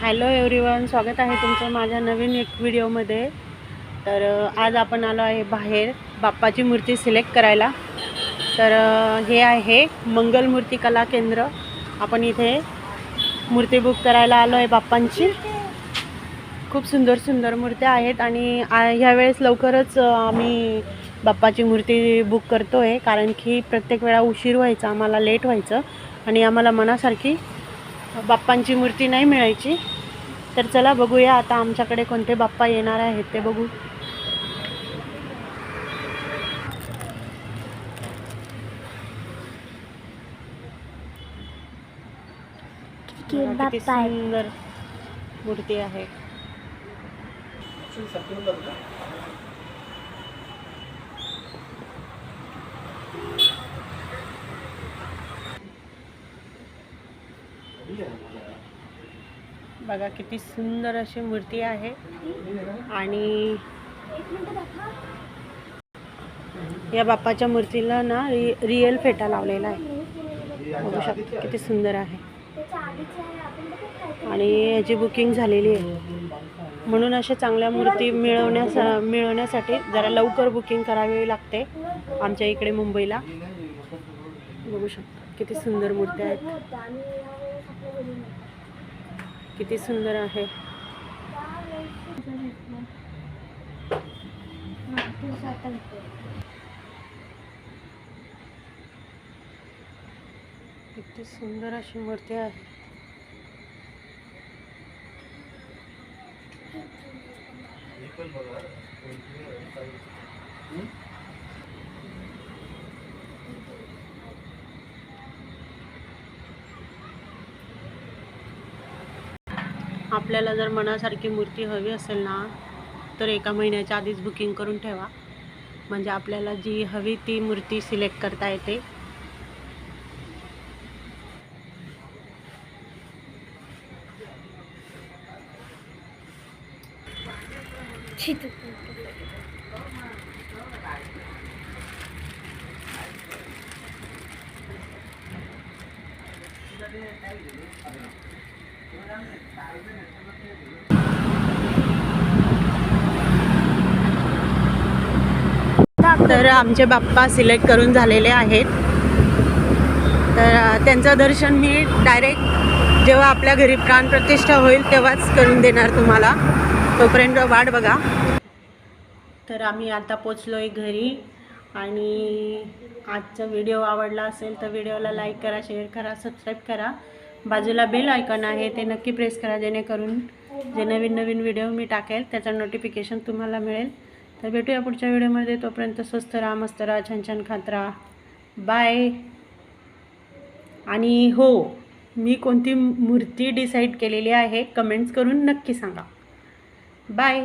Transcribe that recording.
Hello everyone स्वागत आहे तुमचं माझ्या नवीन एक व्हिडिओमध्ये. तर आज आपण आलो आहे बाहेर बाप्पाची मूर्ती सिलेक्ट करायला. तर हे आहे मंगल मूर्ती कला केंद्र. आपण इथे मूर्ती बुक करायला आलो आहे बाप्पांची. खूप सुंदर सुंदर मूर्त्या आहेत आणि ह्यावेळेस लवकरच आम्ही बाप्पाची मूर्ती बुक करतो आहे कारण की प्रत्येक वेळा उशीर व्हायचा आम्हाला लेट व्हायचं आणि आम्हाला मनासारखी बाप्पांची मूर्ती नाही मिळायची. तर चला बघूया आता आमच्याकडे कोणते बाप्पा येणार आहेत ते बघू. किती सुंदर मूर्ती आहे. बघा किती सुंदर अशी मूर्ती आहे. आणि या बाप्पाच्या मूर्तीला ना रि रिअल फेटा लावलेला आहे. बघू शकता किती सुंदर आहे. आणि याची बुकिंग झालेली आहे. म्हणून अशा चांगल्या मूर्ती मिळवण्यासा मिळवण्यासाठी जरा लवकर बुकिंग करावी लागते आमच्या इकडे मुंबईला. बघू शकता किती सुंदर मूर्त्या आहेत. किती सुंदर आहे. किती सुंदर अशी मूर्ती आहे. आपल्याला जर मनासारखी मूर्ती हवी असेल ना तर एका महिन्याच्या आधीच बुकिंग करून ठेवा. म्हणजे आपल्याला जी हवी ती मूर्ती सिलेक्ट करता येते. तर आमचे बाप्पा सिलेक्ट करून झालेले आहेत. तर त्यांचं दर्शन मी डायरेक्ट जेव्हा आपल्या घरी प्राणप्रतिष्ठा होईल तेव्हाच करून देणार तुम्हाला. तोपर्यंत वाट बघा. तर आम्ही आता पोचलो आहे घरी आणि आजचा व्हिडिओ आवडला असेल तर व्हिडिओला लाईक करा शेअर करा सबस्क्राईब करा. बाजूला बेल आयकॉन आहे ते नक्की प्रेस करा जेणेकरून जे नवीन नवीन व्हिडिओ मी टाकेल त्याचं नोटिफिकेशन तुम्हाला मिळेल. तर भेटूया पुढच्या व्हिडिओमध्ये तोपर्यंत स्वस्त राहा मस्त राहा छान छान खात राहा. बाय आणि हो मी कोणती मूर्ती डिसाईड केलेली आहे कमेंट्स करून नक्की सांगा. बाय